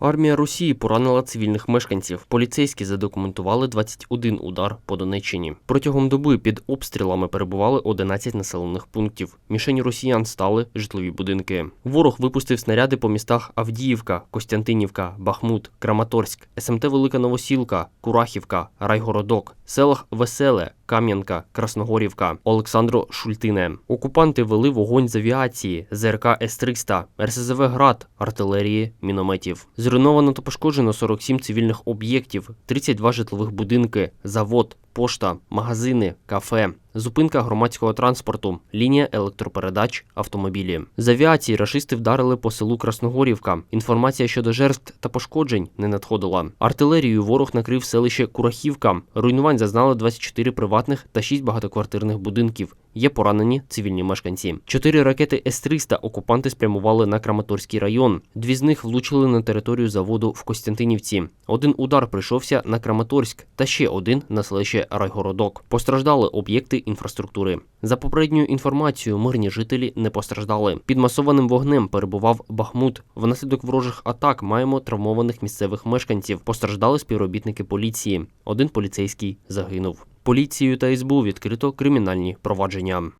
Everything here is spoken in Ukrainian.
Армія Росії поранила цивільних мешканців. Поліцейські задокументували 21 удар по Донеччині. Протягом доби під обстрілами перебували 11 населених пунктів. Мішені росіян стали житлові будинки. Ворог випустив снаряди по містах Авдіївка, Костянтинівка, Бахмут, Краматорськ, СМТ Велика Новосілка, Курахівка, Райгородок, селах Веселе, Кам'янка, Красногорівка, Олександро Шультине. Окупанти вели вогонь з авіації, ЗРК С-300, РСЗВ «Град», артилерії, мінометів. Зруйновано та пошкоджено 47 цивільних об'єктів, 32 житлових будинки, завод, пошта, магазини, кафе, зупинка громадського транспорту, лінія електропередач, автомобілі. З авіації рашисти вдарили по селу Красногорівка. Інформація щодо жертв та пошкоджень не надходила. Артилерією ворог накрив селище Курахівка. Руйнувань зазнали 24 приватних та 6 багатоквартирних будинків. Є поранені цивільні мешканці. Чотири ракети С-300 окупанти спрямували на Краматорський район. Дві з них влучили на територію заводу в Костянтинівці. Один удар прийшовся на Краматорськ та ще один на селище Райгородок. Постраждали об'єкти інфраструктури. За попередньою інформацією, мирні жителі не постраждали. Під масованим вогнем перебував Бахмут. Внаслідок ворожих атак маємо травмованих місцевих мешканців. Постраждали співробітники поліції. Один поліцейський загинув. Поліцією та СБУ відкрито кримінальні провадження.